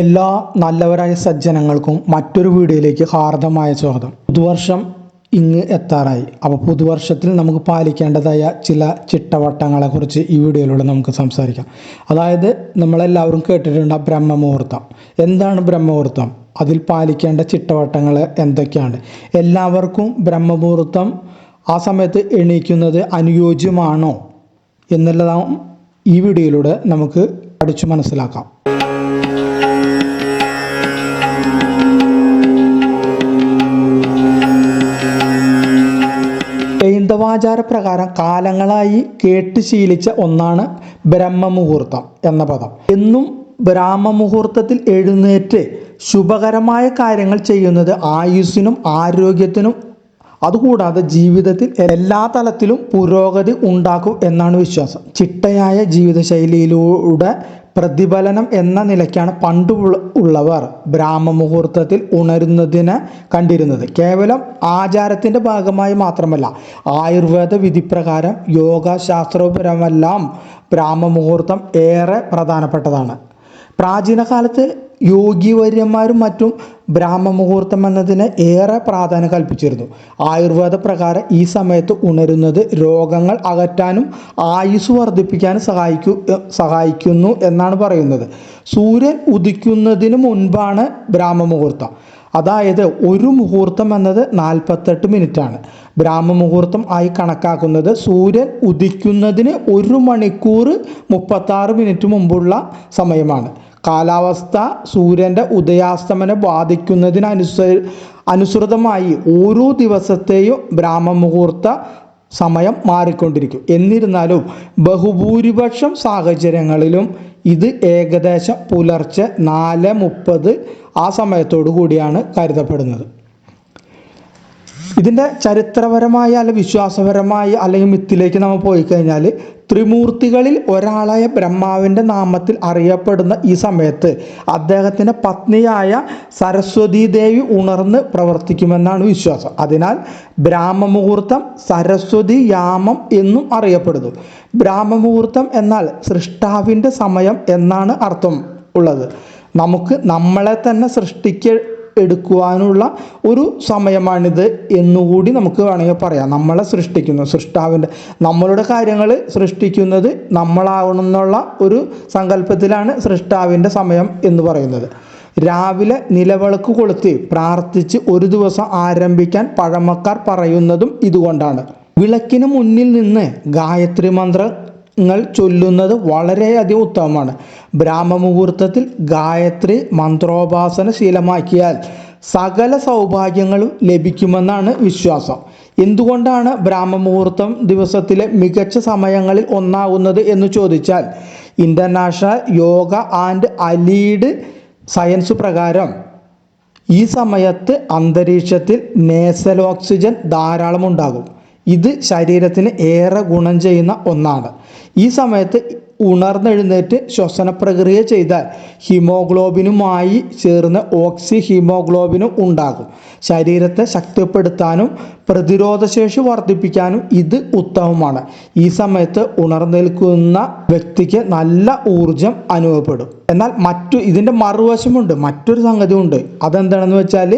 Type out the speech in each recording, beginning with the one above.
എല്ലാ നല്ലവരായ സജ്ജനങ്ങൾക്കും മറ്റൊരു വീഡിയോയിലേക്ക് ഹാർദമായ സ്വാഗതം. പുതുവർഷം ഇങ്ങ് എത്താറായി. അപ്പോൾ പുതുവർഷത്തിൽ നമുക്ക് പാലിക്കേണ്ടതായ ചില ചിട്ടവട്ടങ്ങളെക്കുറിച്ച് ഈ വീഡിയോയിലൂടെ നമുക്ക് സംസാരിക്കാം. അതായത് നമ്മളെല്ലാവരും കേട്ടിട്ടുണ്ട് ബ്രഹ്മമുഹൂർത്തം. എന്താണ് ബ്രഹ്മമുഹൂർത്തം? അതിൽ പാലിക്കേണ്ട ചിട്ടവട്ടങ്ങൾ എന്തൊക്കെയാണ്? എല്ലാവർക്കും ബ്രഹ്മമുഹൂർത്തം ആ സമയത്ത് എണീക്കുന്നത് അനുയോജ്യമാണോ? എന്നുള്ളതാവും ഈ വീഡിയോയിലൂടെ നമുക്ക് പഠിച്ചു മനസ്സിലാക്കാം. ഹൈന്ദവാചാര പ്രകാരം കാലങ്ങളായി കേട്ട് ശീലിച്ച ഒന്നാണ് ബ്രഹ്മമുഹൂർത്തം എന്ന പദം. എന്നും ബ്രാഹ്മമുഹൂർത്തത്തിൽ എഴുന്നേറ്റ് ശുഭകരമായ കാര്യങ്ങൾ ചെയ്യുന്നത് ആയുസ്സിനും ആരോഗ്യത്തിനും അതുകൂടാതെ ജീവിതത്തിൽ എല്ലാ തലത്തിലും പുരോഗതി ഉണ്ടാക്കും എന്നാണ് വിശ്വാസം. ചിട്ടയായ ജീവിതശൈലിയിലൂടെ പ്രതിഫലനം എന്ന നിലയ്ക്കാണ് പണ്ട് ഉള്ളവർ ബ്രാഹ്മമുഹൂർത്തത്തിൽ ഉണരുന്നതിനെ കണ്ടിരുന്നത്. കേവലം ആചാരത്തിന്റെ ഭാഗമായി മാത്രമല്ല ആയുർവേദ വിധിപ്രകാരം യോഗശാസ്ത്രപരമെല്ലാം ബ്രാഹ്മമുഹൂർത്തം ഏറെ പ്രധാനപ്പെട്ടതാണ്. പ്രാചീന കാലത്ത് യോഗിവര്യന്മാരും മറ്റും ബ്രാഹ്മമുഹൂർത്തം എന്നതിന് ഏറെ പ്രാധാന്യം കൽപ്പിച്ചിരുന്നു. ആയുർവേദ പ്രകാരം ഈ സമയത്ത് ഉണരുന്നത് രോഗങ്ങൾ അകറ്റാനും ആയുസ് വർദ്ധിപ്പിക്കാനും സഹായിക്കു സഹായിക്കുന്നു എന്നാണ് പറയുന്നത്. സൂര്യൻ ഉദിക്കുന്നതിന് മുൻപാണ് ബ്രാഹ്മമുഹൂർത്തം. അതായത് ഒരു മുഹൂർത്തം എന്നത് നാൽപ്പത്തെട്ട് മിനിറ്റാണ്. ബ്രാഹ്മമുഹൂർത്തം ആയി കണക്കാക്കുന്നത് സൂര്യൻ ഉദിക്കുന്നതിന് ഒരു മണിക്കൂർ മുപ്പത്താറ് മിനിറ്റ് മുമ്പുള്ള സമയമാണ്. കാലാവസ്ഥ സൂര്യന്റെ ഉദയാസ്തമനം ബാധിക്കുന്നതിനനുസ അനുസൃതമായി ഓരോ ദിവസത്തെയും ബ്രാഹ്മമുഹൂർത്ത സമയം മാറിക്കൊണ്ടിരിക്കും. എന്നിരുന്നാലും ബഹുഭൂരിപക്ഷം സാഹചര്യങ്ങളിലും ഇത് ഏകദേശം പുലർച്ചെ നാല് മുപ്പത് ആ സമയത്തോടു കൂടിയാണ് കരുതപ്പെടുന്നത്. ഇതിന്റെ ചരിത്രപരമായ അല്ലെങ്കിൽ വിശ്വാസപരമായ അല്ലെങ്കിൽ മിത്തിലേക്ക് നമ്മൾ പോയി കഴിഞ്ഞാൽ ത്രിമൂർത്തികളിൽ ഒരാളായ ബ്രഹ്മാവിന്റെ നാമത്തിൽ അറിയപ്പെടുന്ന ഈ സമയത്ത് അദ്ദേഹത്തിന്റെ പത്നിയായ സരസ്വതീ ദേവി ഉണർന്ന് പ്രവർത്തിക്കുമെന്നാണ് വിശ്വാസം. അതിനാൽ ബ്രാഹ്മമുഹൂർത്തം സരസ്വതി യാമം എന്നും അറിയപ്പെടുന്നു. ബ്രാഹ്മമുഹൂർത്തം എന്നാൽ സൃഷ്ടാവിന്റെ സമയം എന്നാണ് അർത്ഥം ഉള്ളത്. നമുക്ക് നമ്മളെ തന്നെ സൃഷ്ടിക്ക എടുക്കുവാനുള്ള ഒരു സമയമാണിത് എന്നുകൂടി നമുക്ക് വേണമെങ്കിൽ പറയാം. നമ്മളെ സൃഷ്ടിക്കുന്നു. സൃഷ്ടാവിന്റെ നമ്മളുടെ കാര്യങ്ങൾ സൃഷ്ടിക്കുന്നത് നമ്മളാവണമെന്നുള്ള ഒരു സങ്കല്പത്തിലാണ് സൃഷ്ടാവിന്റെ സമയം എന്ന് പറയുന്നത്. രാവിലെ നിലവിളക്ക് കൊളുത്തി പ്രാർത്ഥിച്ച് ഒരു ദിവസം ആരംഭിക്കാൻ പഴമക്കാർ പറയുന്നതും ഇതുകൊണ്ടാണ്. വിളക്കിന് മുന്നിൽ നിന്ന് ഗായത്രി മന്ത്രങ്ങൾ ചൊല്ലുന്നത് വളരെയധികം ഉത്തമമാണ്. ബ്രാഹ്മമുഹൂർത്തത്തിൽ ഗായത്രി മന്ത്രോപാസന ശീലമാക്കിയാൽ സകല സൗഭാഗ്യങ്ങളും ലഭിക്കുമെന്നാണ് വിശ്വാസം. എന്തുകൊണ്ടാണ് ബ്രാഹ്മമുഹൂർത്തം ദിവസത്തിലെ മികച്ച സമയങ്ങളിൽ ഒന്നാകുന്നത് എന്ന് ചോദിച്ചാൽ international yoga and allied science പ്രകാരം ഈ സമയത്ത് അന്തരീക്ഷത്തിൽ നേസൽ ഓക്സിജൻ ധാരാളം ഉണ്ടാകും ഇത് ശരീരത്തിന് ഏറെ ഗുണം ചെയ്യുന്ന ഒന്നാണ്. ഈ സമയത്ത് ഉണർന്നെഴുന്നേറ്റ് ശ്വസന പ്രക്രിയ ചെയ്താൽ ഹിമോഗ്ലോബിനുമായി ചേർന്ന് ഓക്സി ഹിമോഗ്ലോബിനും ഉണ്ടാകും. ശരീരത്തെ ശക്തിപ്പെടുത്താനും പ്രതിരോധശേഷി വർദ്ധിപ്പിക്കാനും ഇത് ഉത്തമമാണ്. ഈ സമയത്ത് ഉണർന്നേൽക്കുന്ന വ്യക്തിക്ക് നല്ല ഊർജം അനുഭവപ്പെടും. എന്നാൽ മറ്റു ഇതിന്റെ മറുവശമുണ്ട് മറ്റൊരു സംഗതി ഉണ്ട് അതെന്താണെന്ന് വെച്ചാൽ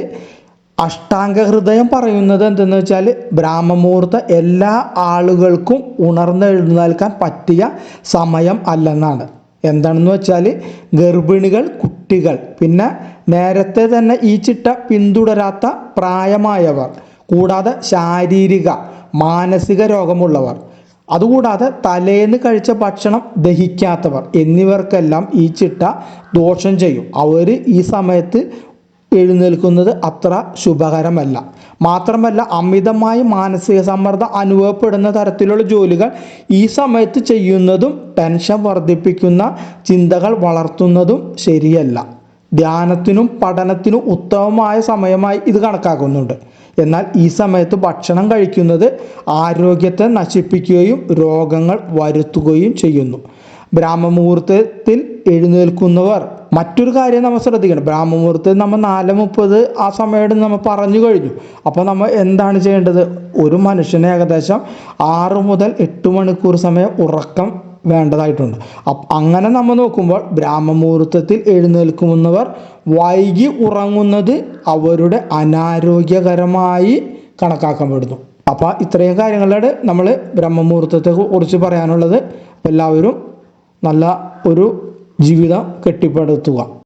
അഷ്ടാംഗ ഹൃദയം പറയുന്നത് എന്തെന്ന് വെച്ചാൽ ബ്രാഹ്മമുഹൂർത്ത എല്ലാ ആളുകൾക്കും ഉണർന്നെഴുന്നേൽക്കാൻ പറ്റിയ സമയം അല്ലെന്നാണ്. എന്താണെന്ന് വെച്ചാൽ ഗർഭിണികൾ കുട്ടികൾ പിന്നെ നേരത്തെ തന്നെ ഈ ചിട്ട പിന്തുടരാത്ത പ്രായമായവർ കൂടാതെ ശാരീരിക മാനസിക രോഗമുള്ളവർ അതുകൂടാതെ തലേന്ന് കഴിച്ച ഭക്ഷണം ദഹിക്കാത്തവർ എന്നിവർക്കെല്ലാം ഈ ചിട്ട ദോഷം ചെയ്യും. അവർ ഈ സമയത്ത് എഴുന്നേൽക്കുന്നത് അത്ര ശുഭകരമല്ല. മാത്രമല്ല അമിതമായ മാനസിക സമ്മർദ്ദം അനുഭവപ്പെടുന്ന തരത്തിലുള്ള ജോലികൾ ഈ സമയത്ത് ചെയ്യുന്നതും ടെൻഷൻ വർദ്ധിപ്പിക്കുന്ന ചിന്തകൾ വളർത്തുന്നതും ശരിയല്ല. ധ്യാനത്തിനും പഠനത്തിനും ഉത്തമമായ സമയമായി ഇത് കണക്കാക്കുന്നുണ്ട്. എന്നാൽ ഈ സമയത്ത് ഭക്ഷണം കഴിക്കുന്നത് ആരോഗ്യത്തെ നശിപ്പിക്കുകയും രോഗങ്ങൾ വരുത്തുകയും ചെയ്യുന്നു. ബ്രാഹ്മമുഹൂർത്തത്തിൽ എഴുന്നേൽക്കുന്നവർ മറ്റൊരു കാര്യം നമ്മൾ ശ്രദ്ധിക്കണം. ബ്രാഹ്മമുഹൂർത്തത്തിൽ നമ്മൾ നാല് മുപ്പത് ആ സമയം നമ്മൾ പറഞ്ഞു കഴിഞ്ഞു. അപ്പോൾ നമ്മൾ എന്താണ് ചെയ്യേണ്ടത്? ഒരു മനുഷ്യന് ഏകദേശം ആറ് മുതൽ എട്ട് മണിക്കൂർ സമയം ഉറക്കം വേണ്ടതായിട്ടുണ്ട്. അങ്ങനെ നമ്മൾ നോക്കുമ്പോൾ ബ്രാഹ്മമുഹൂർത്തത്തിൽ എഴുന്നേൽക്കുന്നവർ വൈകി ഉറങ്ങുന്നത് അവരുടെ അനാരോഗ്യകരമായി കണക്കാക്കപ്പെടുന്നു. അപ്പോൾ ഇത്രയും കാര്യങ്ങളാണ് നമ്മൾ ബ്രഹ്മമുഹൂർത്തത്തെ കുറിച്ച് പറയാനുള്ളത്. എല്ലാവരും നല്ല ഒരു ജീവിതം കെട്ടിപ്പടുത്തുക.